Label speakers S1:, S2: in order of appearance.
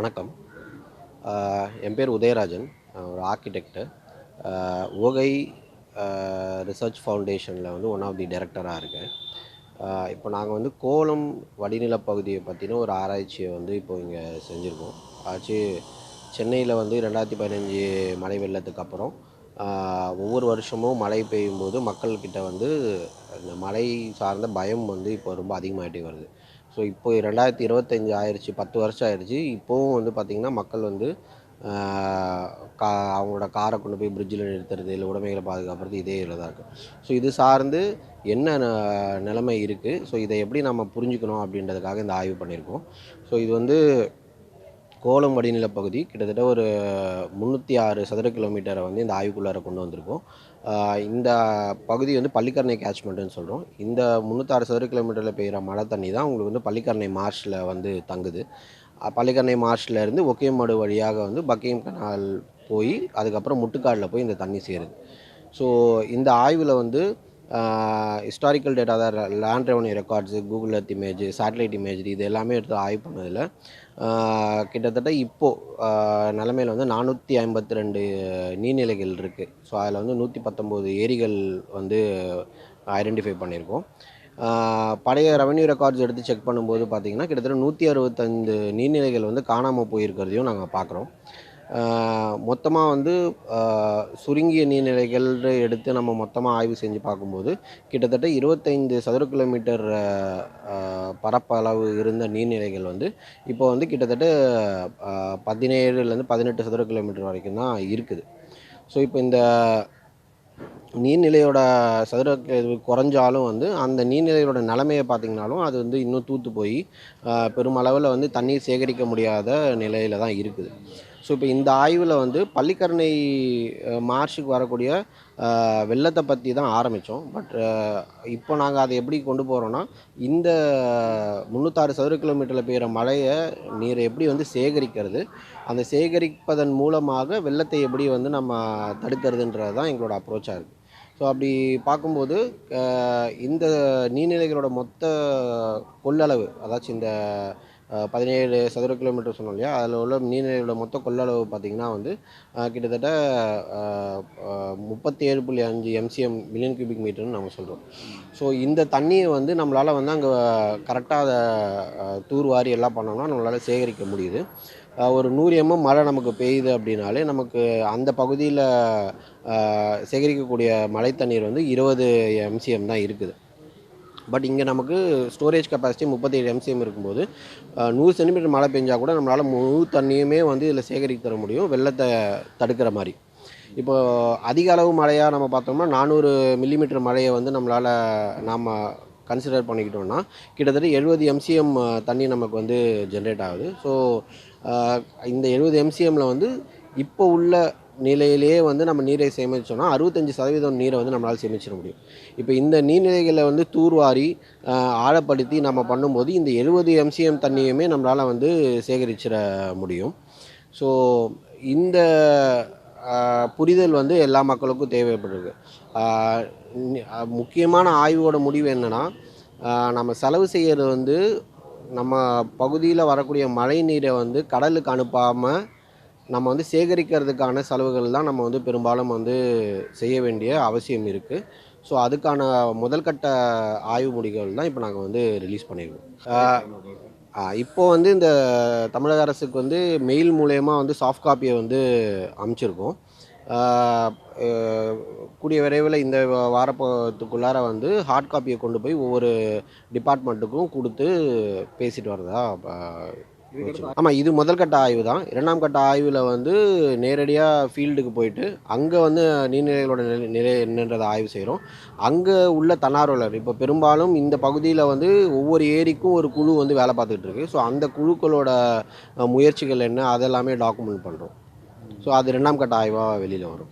S1: வணக்கம். என் பேர் உதயராஜன். ஒரு ஆர்கிடெக்டு ஓகை ரிசர்ச் ஃபவுண்டேஷனில் வந்து ஒன் ஆஃப் தி டைரக்டராக இருக்கேன். இப்போ நாங்கள் வந்து கோலம் வடிநில பகுதியை பற்றின ஒரு ஆராய்ச்சியை வந்து இப்போ இங்கே செஞ்சுருக்கோம். ஆச்சு சென்னையில் வந்து ரெண்டாயிரத்தி பதினஞ்சு மழை வெள்ளத்துக்கு அப்புறம் ஒவ்வொரு வருஷமும் மழை பெய்யும் போது மக்கள்கிட்ட வந்து இந்த மழை சார்ந்த பயம் வந்து இப்போ ரொம்ப அதிகமாகிட்டே வருது. ஸோ இப்போ ரெண்டாயிரத்தி இருபத்தஞ்சி ஆயிடுச்சு பத்து வருஷம் ஆயிடுச்சு இப்போவும் வந்து பார்த்திங்கன்னா மக்கள் வந்து கா அவங்களோட காரை கொண்டு போய் பிரிட்ஜில் நிறுத்துறது இல்லை உடைமைகளை பாதுகாப்புறது இதே இதில் தான் இருக்குது ஸோ இது சார்ந்து என்ன ந- நிலைமை இருக்குது ஸோ இதை எப்படி நம்ம புரிஞ்சுக்கணும் அப்படின்றதுக்காக இந்த ஆய்வு பண்ணியிருக்கோம். ஸோ இது வந்து கோலம் வடிநில பகுதி கிட்டத்தட்ட ஒரு முந்நூற்றி ஆறு சதுர கிலோமீட்டரை வந்து இந்த ஆய்வுக்குள்ளார கொண்டு வந்திருக்கோம். இந்த பகுதி வந்து பள்ளிக்கரணை கேட்ச்மெண்ட்டுன்னு சொல்கிறோம் இந்த முந்நூற்றாறு சதுர கிலோமீட்டரில் பெய்கிற மழை தண்ணி தான் உங்களுக்கு வந்து பள்ளிக்கரணை மார்ஷில் வந்து தங்குது. பள்ளிக்கரணை மார்ஷில் இருந்து வழியாக வந்து பக்கியம் கனால் போய் அதுக்கப்புறம் முட்டுக்காடில் போய் இந்த தண்ணி சேருது. ஸோ இந்த ஆய்வில் வந்து ஹிஸ்டாரிக்கல் டேட்டா தான் land revenue records Google Earth image satellite image இது எல்லாமே எடுத்து ஆய்வு பண்ணதில் கிட்டத்தட்ட இப்போது நிலமையில் வந்து நானூற்றி ஐம்பத்தி ரெண்டு நீர்நிலைகள் இருக்குது ஸோ அதில் வந்து நூற்றி பத்தொம்போது ஏரிகள் வந்து ஐடென்டிஃபை பண்ணியிருக்கோம். பழைய ரெவன்யூ ரெக்கார்ட்ஸ் எடுத்து செக் பண்ணும்போது பார்த்திங்கன்னா கிட்டத்தட்ட நூற்றி அறுபத்தஞ்சு நீர்நிலைகள் வந்து காணாமல் போயிருக்கிறதையும் நாங்கள் பார்க்குறோம் மொத்தமாக வந்து சுருங்கிய நீர்நிலைகள் எடுத்து நம்ம மொத்தமாக ஆய்வு செஞ்சு பார்க்கும்போது கிட்டத்தட்ட இருபத்தைந்து சதுர கிலோமீட்டர் பரப்பளவு இருந்த நீர்நிலைகள் வந்து இப்போ வந்து கிட்டத்தட்ட பதினேழுலேருந்து பதினெட்டு சதுர கிலோமீட்டர் வரைக்கும் தான் இருக்குது. ஸோ இப்போ இந்த நீர்நிலையோட சதுர இது குறைஞ்சாலும் வந்து அந்த நீர்நிலையோட நிலைமையை பார்த்திங்கனாலும் அது வந்து இன்னும் தூத்து போய் பெருமளவில் வந்து தண்ணீர் சேகரிக்க முடியாத நிலையில் தான் இருக்குது. ஸோ இப்போ இந்த ஆய்வில் வந்து பள்ளிக்கரணை மார்ச்சுக்கு வரக்கூடிய வெள்ளத்தை பற்றி தான் ஆரம்பித்தோம் பட் இப்போ நாங்கள் அதை எப்படி கொண்டு போகிறோன்னா இந்த முந்நூற்றாறு சதுர கிலோமீட்டரில் பெய்கிற மழையை நீரை எப்படி வந்து சேகரிக்கிறது அந்த சேகரிப்பதன் மூலமாக வெள்ளத்தை எப்படி வந்து நம்ம தடுக்கிறதுன்றது தான் எங்களோட அப்ரோச்சாக இருக்குது ஸோ அப்படி பார்க்கும்போது இந்த நீர்நிலைகளோட மொத்த கொள்ளளவு அதாச்சும் இந்த பதினேழு சதுர கிலோமீட்டர் சொன்னோம் இல்லையா? அதில் உள்ள நீர்நிலைகளோட மொத்த கொள்ளளவு பார்த்திங்கன்னா வந்து கிட்டத்தட்ட முப்பத்தி ஏழு புள்ளி அஞ்சு எம்சிஎம் மில்லியன் கியூபிக் மீட்டர்னு நம்ம சொல்கிறோம் ஸோ இந்த தண்ணியை வந்து நம்மளால் வந்து அங்கே கரெக்டாக அதை தூர்வாரி எல்லாம் பண்ணோம்னா நம்மளால் சேகரிக்க முடியுது. ஒரு நூறு எம்எம் மழை நமக்கு பெய்யுது அப்படின்னாலே நமக்கு அந்த பகுதியில் சேகரிக்கக்கூடிய மழை தண்ணீர் வந்து இருபது எம்சிஎம் தான் இருக்குது. பட் இங்கே நமக்கு ஸ்டோரேஜ் கெப்பாசிட்டி முப்பத்தேழு எம்சிஎம் இருக்கும்போது நூறு சென்டிமீட்டர் மழை பெஞ்சால் கூட நம்மளால் முழு தண்ணியுமே வந்து இதில் சேகரித்து தர முடியும் வெள்ளத்தை தடுக்கிற மாதிரி. இப்போ அதிக அளவு மழையாக நம்ம பார்த்தோம்னா நானூறு மில்லிமீட்டர் மழையை வந்து நம்மளால் நாம் கன்சிடர் பண்ணிக்கிட்டோம்னா கிட்டத்தட்ட எழுபது எம்சிஎம் தண்ணி நமக்கு வந்து ஜென்ரேட் ஆகுது. ஸோ இந்த எழுபது எம்சிஎம்மில் வந்து இப்போ உள்ள நிலையிலேயே வந்து நம்ம நீரை சேமிச்சோம்னா அறுபத்தஞ்சு சதவீதம் நீரை வந்து நம்மளால் சேமிச்சிட முடியும். இப்போ இந்த நீர்நிலைகளை வந்து தூர்வாரி ஆழப்படுத்தி நம்ம பண்ணும்போது இந்த எழுபது எம்சிஎம் தண்ணியுமே நம்மளால் வந்து சேகரிச்சிட முடியும். ஸோ இந்த புரிதல் வந்து எல்லா மக்களுக்கும் தேவைப்படுது. முக்கியமான ஆய்வோட முடிவு என்னென்னா நம்ம செலவு செய்கிறது வந்து நம்ம பகுதியில் வரக்கூடிய மழை நீரை வந்து கடலுக்கு அனுப்பாமல் நம்ம வந்து சேகரிக்கிறதுக்கான செலவுகள் தான் நம்ம வந்து பெரும்பாலும் வந்து செய்ய வேண்டிய அவசியம் இருக்குது ஸோ அதுக்கான முதல்கட்ட ஆய்வு முடிவுகள் தான் இப்போ நாங்கள் வந்து ரிலீஸ் பண்ணியிருக்கோம் இப்போ வந்து இந்த தமிழக அரசுக்கு வந்து மெயில் மூலயமா வந்து சாஃப்ட் காப்பியை வந்து அமைச்சிருக்கோம். கூடிய விரைவில் இந்த வாரத்துக்குள்ளார வந்து ஹார்ட் காப்பியை கொண்டு போய் ஒவ்வொரு டிபார்ட்மெண்ட்டுக்கும் கொடுத்து பேசிட்டு வரதா ஆமாம் இது முதல் கட்ட ஆய்வு தான். இரண்டாம் கட்ட ஆய்வில் வந்து நேரடியாக ஃபீல்டுக்கு போயிட்டு அங்கே வந்து நீர்நிலைகளோட நிலை நிலை என்னன்றதை ஆய்வு செய்கிறோம் அங்கே உள்ள தன்னார்வலர் இப்போ பெரும்பாலும் இந்த பகுதியில் வந்து ஒவ்வொரு ஏரிக்கும் ஒரு குழு வந்து வேலை பார்த்துக்கிட்டு இருக்கு. ஸோ அந்த குழுக்களோட முயற்சிகள் என்ன அதெல்லாமே டாக்குமெண்ட் பண்ணுறோம் ஸோ அது இரண்டாம் கட்ட ஆய்வாக வெளியில் வரும்.